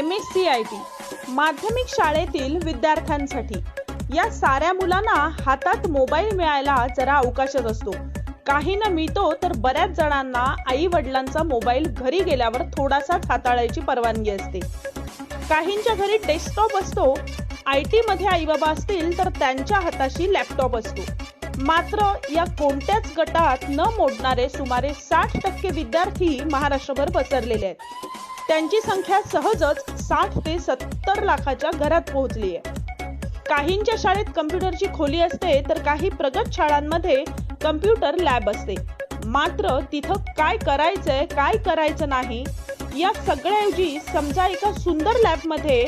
M S C I T माध्यमिक शाळेतील विद्यार्थ्यांसाठी. या साऱ्या मुलांना हातात मोबाईल मिळायला जरा अवकाशच असतो. काही न मिळतो तर बऱ्याच जणांना आई वडिलांचा मोबाईल घरी गेल्यावर थोडासाच हाताळायची परवानगी असते. काहींच्या घरी डेस्कटॉप असतो आय टी मध्ये आई बाबा असतील तर त्यांच्या हाताशी लॅपटॉप असतो. मात्र या कोणत्याच गटात न मोडणारे सुमारे साठ टक्के विद्यार्थी महाराष्ट्रभर पसरलेले आहेत. त्यांची संख्या सहजच साठ ते सत्तर लाखाच्या घरात पोहोचली आहे. काहींच्या शाळेत कम्प्युटरची खोली असते तर काही प्रगत शाळांमध्ये कम्प्युटर लॅब असते. मात्र तिथं काय करायचंय काय करायचं नाही या सगळ्याऐवजी समजा एका सुंदर लॅबमध्ये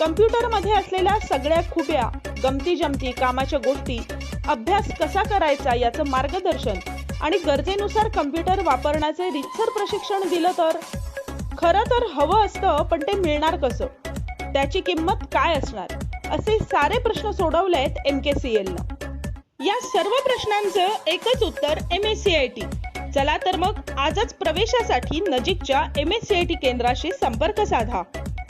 कम्प्युटरमध्ये असलेल्या सगळ्या खुब्या गमती जमती कामाच्या गोष्टी अभ्यास कसा करायचा याचं मार्गदर्शन आणि गरजेनुसार कम्प्युटर वापरण्याचे रितसर प्रशिक्षण दिलं तर? खरं तर हवं असतं पण ते मिळणार कसं? त्याची किंमत काय असणार? असे सारे प्रश्न सोडवलेत एम के सी एल या सर्व प्रश्नांचं एकच उत्तर M S C I T चला तर मग आजच प्रवेशासाठी नजीकच्या M S C I T केंद्राशी संपर्क साधा.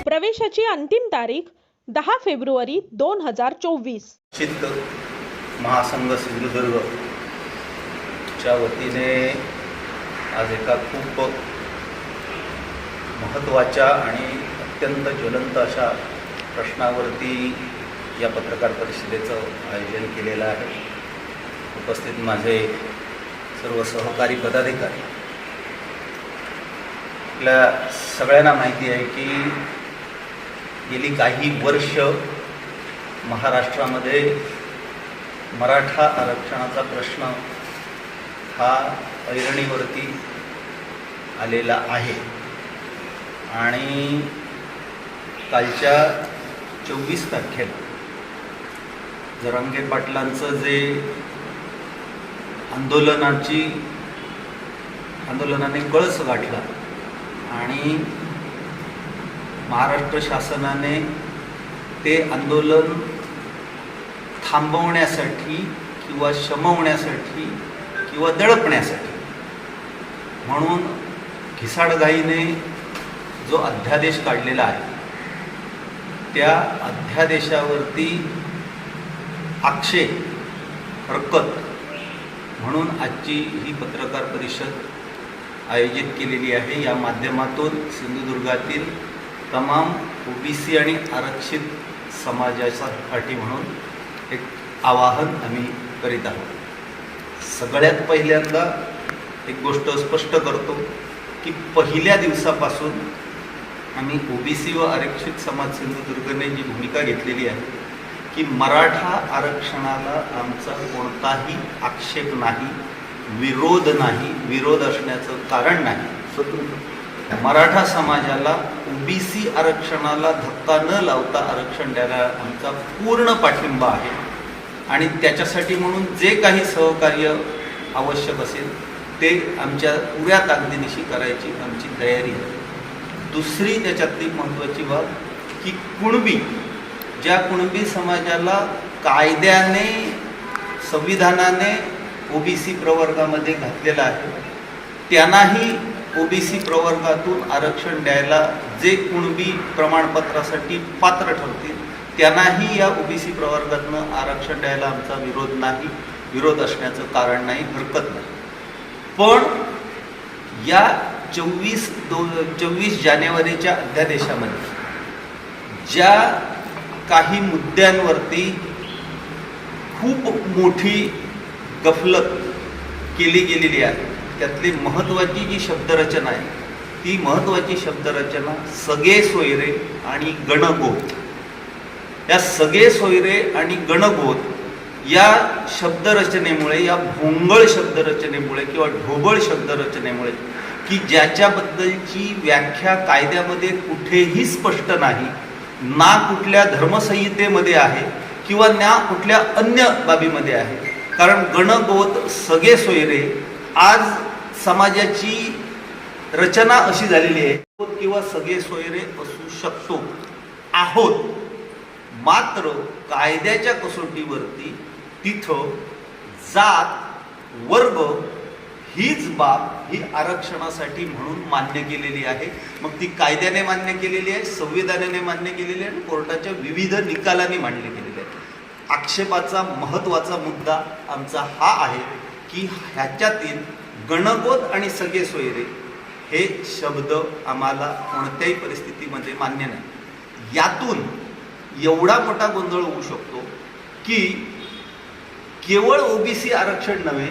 प्रवेशाची अंतिम तारीख दहा फेब्रुवारी दोन हजार चोवीस. चित्त महासंघ सिंधुदुर्ग. च्या वतीने आज एका खूप महत्त्वाच्या आणि अत्यंत ज्वलंत अशा प्रश्नावरती या पत्रकार परिषदेचं आयोजन केलेलं आहे. उपस्थित माझे सर्व सहकारी पदाधिकारी. आपल्या सगळ्यांना माहिती आहे की गेली काही वर्ष महाराष्ट्रामध्ये मराठा आरक्षणाचा प्रश्न हा ऐरणीवरती आलेला आहे. आणि कालच्या चोवीस तारखेला जरांगे पाटलांचं जे आंदोलनाची आंदोलनाने कळस गाठला आणि महाराष्ट्र शासनाने ते आंदोलन थांबवण्यासाठी किंवा शमवण्यासाठी किंवा दडपण्यासाठी म्हणून घिसाडघाईने जो अध्यादेश काढलेला आहे त्या अध्यादेशावरती आक्षेप हरकत म्हणून आजची ही पत्रकार परिषद आयोजित केलेली आहे. या माध्यमातून सिंधुदुर्गातील तमाम ओबीसी आणि आरक्षित समाजासाठी म्हणून एक आवाहन आम्ही करीत आहोत. सगळ्यात पहिल्यांदा एक गोष्ट स्पष्ट करतो की पहिल्या दिवसापासून आम्ही ओबीसी व आरक्षित समाज सिंधुदुर्गने जी भूमिका घेतलेली आहे की मराठा आरक्षणाला आमचा कोणताही आक्षेप नाही विरोध नाही विरोध असण्याचं कारण नाही. मराठा समाजाला ओबीसी आरक्षणाला धक्का न लावता आरक्षण द्यायला आमचा पूर्ण पाठिंबा आहे. आणि त्याच्यासाठी म्हणून जे काही सहकार्य आवश्यक असेल ते आमच्या पुऱ्या ताकदीनिशी करायची आमची तयारी आहे. दुसरी त्याच्यातली महत्त्वाची बाब की कुणबी ज्या कुणबी समाजाला कायद्याने संविधानाने ओबीसी प्रवर्गामध्ये घातलेला आहे त्यांनाही ओबीसी प्रवर्गातून आरक्षण द्यायला जे कुणबी प्रमाणपत्रासाठी पात्र ठरतील त्यांनाही या ओबीसी प्रवर्गातनं आरक्षण द्यायला आमचा विरोध नाही विरोध असण्याचं कारण नाही हरकत नाही. पण या चोवीस दो चोवीस जानेवारीच्या अध्यादेशामध्ये ज्या काही मुद्द्यांवरती खूप मोठी गफलत केली गेलेली आहे त्यातली महत्त्वाची जी शब्दरचना आहे ती महत्त्वाची शब्दरचना सगळे सोयरे आणि गणगोत. या सगळे सोयरे आणि गणगोत या शब्दरचनेमुळे या भोंगळ शब्दरचनेमुळे किंवा ढोबळ शब्दरचनेमुळे की ज्याच्याबद्दलची व्याख्या कायद्यामध्ये कुठेही स्पष्ट नाही ना कुठल्या धर्मसंहितेमध्ये आहे किंवा ना कुठल्या अन्य बाबीमध्ये आहे. कारण गणगोत सगळे सोयरे आज समाजाची रचना अशी झालेली आहे किंवा सगळे सोयरे असू शकतो. आहोत मात्र कायद्याच्या कसोटीवरती तिथं जात वर्ग हीच बाब ही आरक्षणासाठी म्हणून मान्य केलेली आहे. मग ती कायद्याने मान्य केलेली आहे संविधानाने मान्य केलेली आहे आणि कोर्टाच्या विविध निकालांनी मांडली गेलेली आहे. आक्षेपाचा महत्त्वाचा मुद्दा आमचा हा आहे की ह्याच्यातील गणगोत आणि सगळे सोयरे हे शब्द आम्हाला कोणत्याही परिस्थितीमध्ये मान्य नाही. यातून एवढा मोठा गोंधळ होऊ शकतो की केवळ ओबीसी आरक्षण नव्हे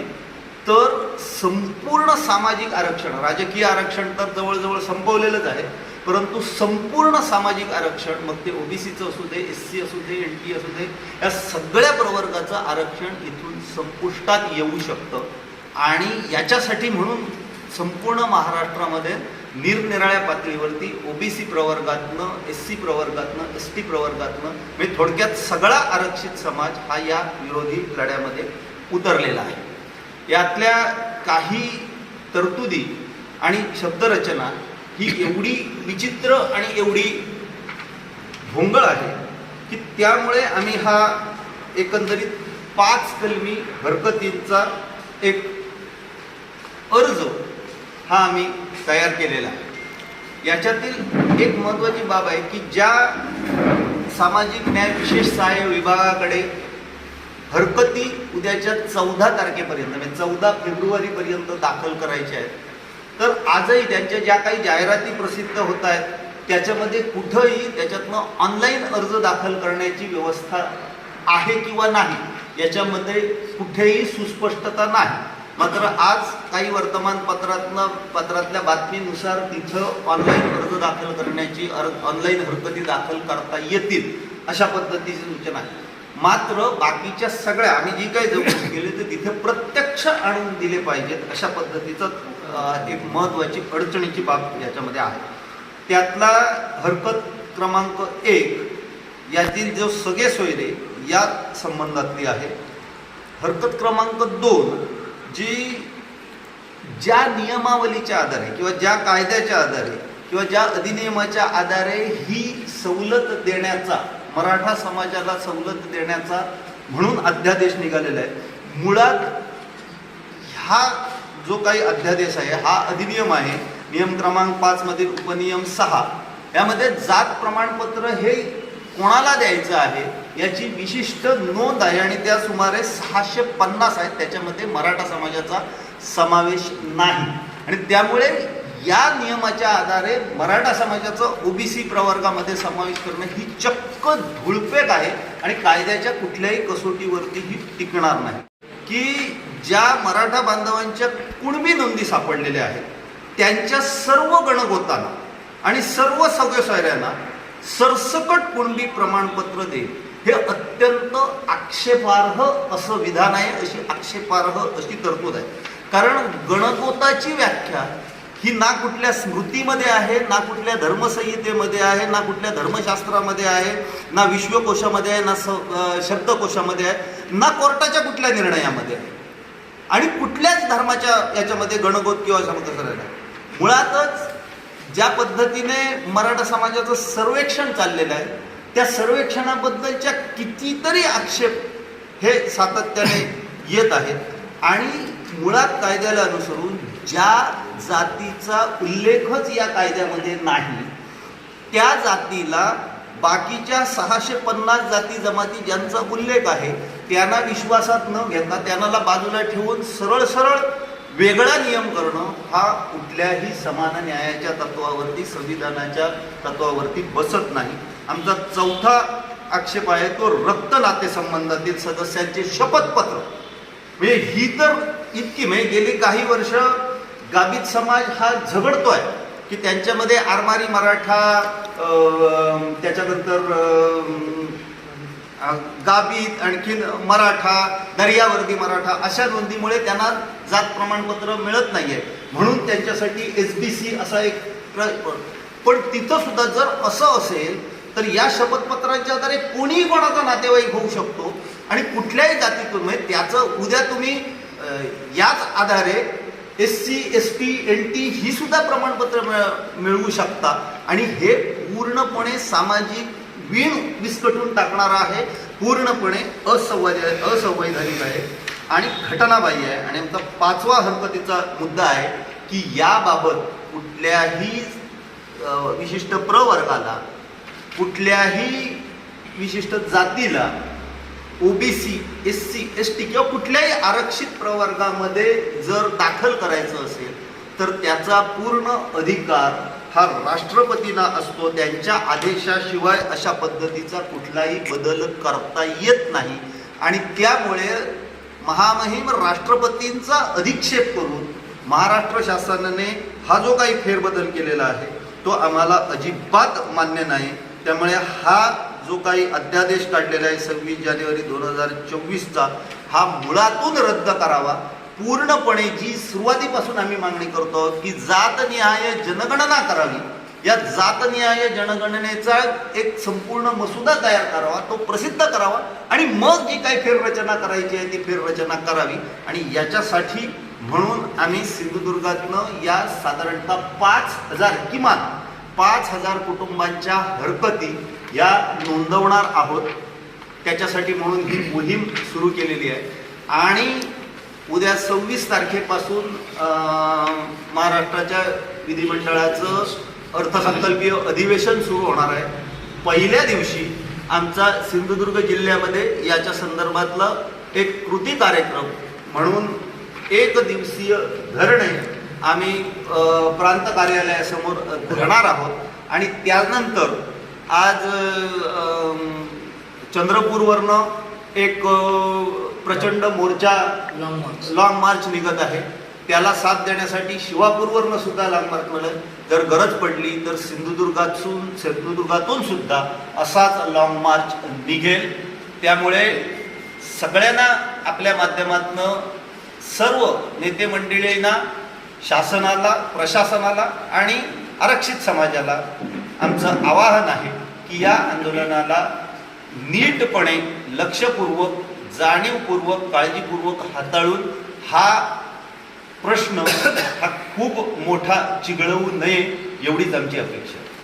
तर संपूर्ण सामाजिक आरक्षण राजकीय आरक्षण तर जवळजवळ संपवलेलंच आहे परंतु संपूर्ण सामाजिक आरक्षण मग ते ओबीसीचं असू दे एस सी असू दे एन टी असू दे या सगळ्या प्रवर्गाचं आरक्षण इथून संपुष्टात येऊ शकतं. आणि याच्यासाठी म्हणून संपूर्ण महाराष्ट्रामध्ये निरनिराळ्या पातळीवरती ओबीसी प्रवर्गातनं एस सी प्रवर्गातनं एस टी प्रवर्गातनं म्हणजे थोडक्यात सगळा आरक्षित समाज हा या विरोधी लढ्यामध्ये उतरलेला आहे. यातल्या काही तरतुदी आणि शब्दरचना ही एवढी विचित्र आणि एवढी भोंगळ आहे की त्यामुळे आम्ही हा एकंदरीत पाच कलमी हरकतींचा एक अर्ज हा आम्ही तयार केलेला आहे. याच्यातील एक महत्त्वाची बाब आहे की ज्या सामाजिक न्याय विशेष सहाय्य विभागाकडे हरकती उद्याच्या चौदा तारखेपर्यंत म्हणजे चौदा फेब्रुवारीपर्यंत दाखल करायच्या आहेत. तर आजही त्यांच्या ज्या काही जाहिराती प्रसिद्ध होत आहेत त्याच्यामध्ये कुठंही त्याच्यातनं ऑनलाईन अर्ज दाखल करण्याची व्यवस्था आहे किंवा नाही याच्यामध्ये कुठेही सुस्पष्टता नाही. मात्र आज काही वर्तमानपत्रातनं पत्रातल्या बातमीनुसार तिथं ऑनलाईन अर्ज दाखल करण्याची ऑनलाईन हरकती दाखल करता येतील अशा पद्धतीची सूचना आहे. मात्र बाकीच्या सगळ्या आम्ही जी काही जवळ केली तर तिथे प्रत्यक्ष आणून दिले पाहिजेत अशा पद्धतीचं एक महत्त्वाची अडचणीची बाब याच्यामध्ये आहे. त्यातला हरकत क्रमांक एक यातील जो सगळे सोयरे या संबंधातली आहे. हरकत क्रमांक दोन जी ज्या नियमावलीच्या आधारे किंवा ज्या कायद्याच्या आधारे किंवा ज्या अधिनियमाच्या आधारे ही सवलत देण्याचा मराठा समाजाला सवलत देण्याचा म्हणून अध्यादेश निघालेला आहे. मुळात हा जो काही अध्यादेश आहे हा अधिनियम आहे नियम क्रमांक पाच मधील उपनियम सहा. यामध्ये जात प्रमाणपत्र हे कोणाला द्यायचं आहे याची विशिष्ट नोंद आहे आणि त्या सुमारे सहाशे पन्नास आहेत त्याच्यामध्ये मराठा समाजाचा समावेश नाही. आणि त्यामुळे या नियमाच्या आधारे मराठा समाजाचं ओबीसी प्रवर्गामध्ये समावेश करणं ही चक्क धुळपेक आहे आणि कायद्याच्या कुठल्याही कसोटीवरती ही टिकणार नाही. की ज्या मराठा बांधवांच्या कुणबी नोंदी सापडलेल्या आहेत त्यांच्या सर्व गणगोतांना आणि सर्व सगळ्यांना सरसकट कुणबी प्रमाणपत्र देईल हे अत्यंत आक्षेपार्ह असं विधान आहे अशी आक्षेपार्ह अशी तरतूद आहे. कारण गणगोताची व्याख्या ही ना कुठल्या स्मृतीमध्ये आहे ना कुठल्या धर्मसंहितेमध्ये आहे ना कुठल्या धर्मशास्त्रामध्ये आहे ना विश्वकोशामध्ये आहे ना स शब्दकोशामध्ये आहे ना कोर्टाच्या कुठल्या निर्णयामध्ये आहे. आणि कुठल्याच धर्माच्या याच्यामध्ये गणगोत किंवा समकसर मुळातच ज्या पद्धतीने मराठा समाजाचं सर्वेक्षण चाललेलं आहे त्या सर्वेक्षणाबद्दलच्या कितीतरी आक्षेप हे सातत्याने येत आहेत. आणि मुळात कायद्याला अनुसरून ज्या जातीचा उल्लेखच या कायद्यामध्ये नाही त्या जातीला बाकीच्या सहाशे पन्नास जाती जमाती ज्यांचा उल्लेख आहे त्यांना विश्वासात न घेता त्यांना बाजूला ठेवून सरळ सरळ वेगळा नियम करणं हा कुठल्याही समान न्यायाच्या तत्वावरती संविधानाच्या तत्वावरती बसत नाही. आमचा चौथा आक्षेप आहे तो रक्त नातेसंबंधातील सदस्यांचे शपथपत्र. म्हणजे ही तर इतकी म्हणजे गेली काही वर्ष गाबित समाज हा झगडतोय की त्यांच्यामध्ये आरमारी मराठा त्याच्यानंतर गाबीत आणखीन मराठा दर्यावर्दी मराठा अशा नोंदीमुळे त्यांना जात प्रमाणपत्र मिळत नाहीये. म्हणून त्यांच्यासाठी एस बी सी असा एक प्र- पण तिथं सुद्धा जर असं असेल तर या शपथपत्रांच्या आधारे कोणीही कोणाचा नातेवाईक होऊ शकतो आणि कुठल्याही जातीतून म्हणजे त्याचं उद्या तुम्ही याच आधारे S C S T N T ही सुद्धा प्रमाणपत्र मिळ- मिळवू शकता. आणि हे पूर्णपणे सामाजिक वीण विस्कटून टाकणारं आहे. पूर्णपणे असंवैध असंवैधानिक आहे. आणि घटनाबाह्य आहे. आणि आमचा पाचवा हरकतीचा मुद्दा आहे की याबाबत कुठल्याही विशिष्ट प्रवर्गाला कुठल्याही विशिष्ट जातीला OBC S C S T किंवा कुठल्याही आरक्षित प्रवर्गामध्ये जर दाखल करायचं असेल तर त्याचा पूर्ण अधिकार हा राष्ट्रपतींना असतो. त्यांच्या आदेशाशिवाय अशा पद्धतीचा कुठलाही बदल करता येत नाही. आणि त्यामुळे महामहिम राष्ट्रपतींचा अधिक्षेप करून महाराष्ट्र शासनाने हा जो काही फेरबदल केलेला आहे तो आम्हाला अजिबात मान्य नाही. त्यामुळे हा जो काही अध्यादेश काढलेला आहे सव्वीस जानेवारी दोन हजार चोवीसचा हा मुळातून रद्द करावा. पूर्णपणे जी सुरुवातीपासून आम्ही मागणी करतो की जातनिहाय जनगणना करावी. या जातनिहाय जनगणनेचा एक संपूर्ण मसुदा तयार करावा तो प्रसिद्ध करावा आणि मग जी काही फेररचना करायची आहे ती फेररचना करावी. आणि याच्यासाठी म्हणून आम्ही सिंधुदुर्गातनं या साधारणतः पाच हजार किमान पाच हजार कुटुंबांच्या हरकती या नोंदवणार आहोत. त्याच्यासाठी म्हणून ही मोहीम सुरू केलेली आहे. आणि उद्या सव्वीस तारखेपासून महाराष्ट्राच्या विधिमंडळाचं अर्थसंकल्पीय अधिवेशन सुरू होणार आहे. पहिल्या दिवशी आमचा सिंधुदुर्ग जिल्ह्यामध्ये याच्या संदर्भातला एक कृती कार्यक्रम म्हणून एक दिवसीय धरणे आम्ही प्रांत कार्यालयासमोर धरणार आहोत. आणि त्यानंतर आज चंद्रपूरवरनं एक प्रचंड मोर्चा लॉंग मार्च लॉंग मार्च निघत आहे. त्याला साथ देण्यासाठी शिवापूरवरनं सुद्धा लॉंग मार्च मिळेल जर गरज पडली तर सिंधुदुर्गातून सिंधुदुर्गातून सुद्धा असाच लॉंग मार्च निघेल. त्यामुळे सगळ्यांना आपल्या माध्यमातनं सर्व नेते मंडळींना शासनाला प्रशासनाला आणि आरक्षित समाजाला आमचं आवाहन आहे की या आंदोलनाला नीटपणे लक्षपूर्वक जाणीवपूर्वक काळजीपूर्वक हाताळून हा प्रश्न हा खूप मोठा चिघळवू नये एवढीच आमची अपेक्षा आहे.